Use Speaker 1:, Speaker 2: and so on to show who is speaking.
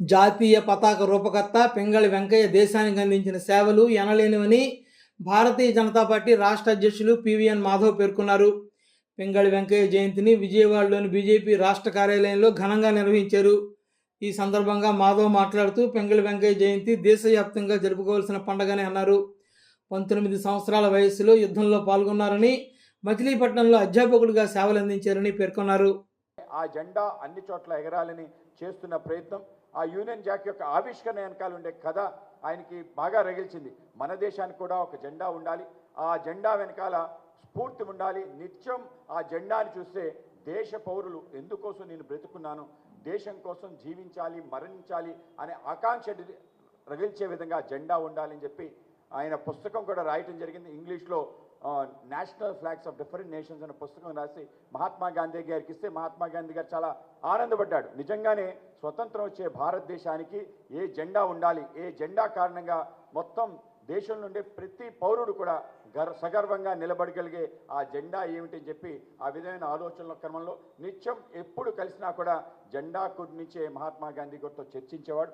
Speaker 1: జాతీయ పతాక రూపకర్త పింగళి వెంకయ్య దేశానికి అందించిన సేవలు ఎనలేనివని భారతీయ జనతా పార్టీ రాష్ట్ర అధ్యక్షులు పివిఎన్ మాధవ్ పేర్కొన్నారు. పింగళి వెంకయ్య జయంతిని విజయవాడలోని బీజేపీ రాష్ట్ర కార్యాలయంలో ఘనంగా నిర్వహించారు. ఈ సందర్భంగా మాధవ్ మాట్లాడుతూ పింగళి వెంకయ్య జయంతి దేశవ్యాప్తంగా జరుపుకోవాల్సిన పండగని అన్నారు. పంతొమ్మిది సంవత్సరాల వయస్సులో యుద్ధంలో పాల్గొన్నారని మచిలీపట్నంలో అధ్యాపకుడిగా సేవలు అందించారని పేర్కొన్నారు.
Speaker 2: ఆ జెండా అన్ని చోట్ల ఎగరాలని చేస్తున్న ప్రయత్నం ఆ యూనియన్ జాక్ యొక్క ఆవిష్కరణ వెనకాల ఉండే కథ ఆయనకి బాగా రగిల్చింది. మన దేశానికి కూడా ఒక జెండా ఉండాలి. ఆ జెండా వెనకాల స్ఫూర్తి ఉండాలి. నిత్యం ఆ జెండాని చూస్తే దేశ పౌరులు ఎందుకోసం నేను బ్రతుకున్నాను? దేశం కోసం జీవించాలి మరణించాలి అనే ఆకాంక్ష రగిల్చే విధంగా జెండా ఉండాలని చెప్పి ఆయన పుస్తకం కూడా రాయటం జరిగింది. ఇంగ్లీష్లో national flags of different nations అనే పుస్తకం రాసి మహాత్మా గాంధీ గారికి ఇస్తే మహాత్మా గాంధీ గారు చాలా ఆనందపడ్డాడు. నిజంగానే స్వతంత్రం వచ్చే భారతదేశానికి ఏ జెండా ఉండాలి ఏ జెండా కారణంగా మొత్తం దేశం నుండి ప్రతి పౌరుడు కూడా గర్ సగర్వంగా నిలబడగలిగే ఆ జెండా ఏమిటని చెప్పి ఆ విధమైన ఆలోచనల క్రమంలో నిత్యం ఎప్పుడు కలిసినా కూడా జెండా గురించే మహాత్మా గాంధీ గారితో చర్చించేవాడు.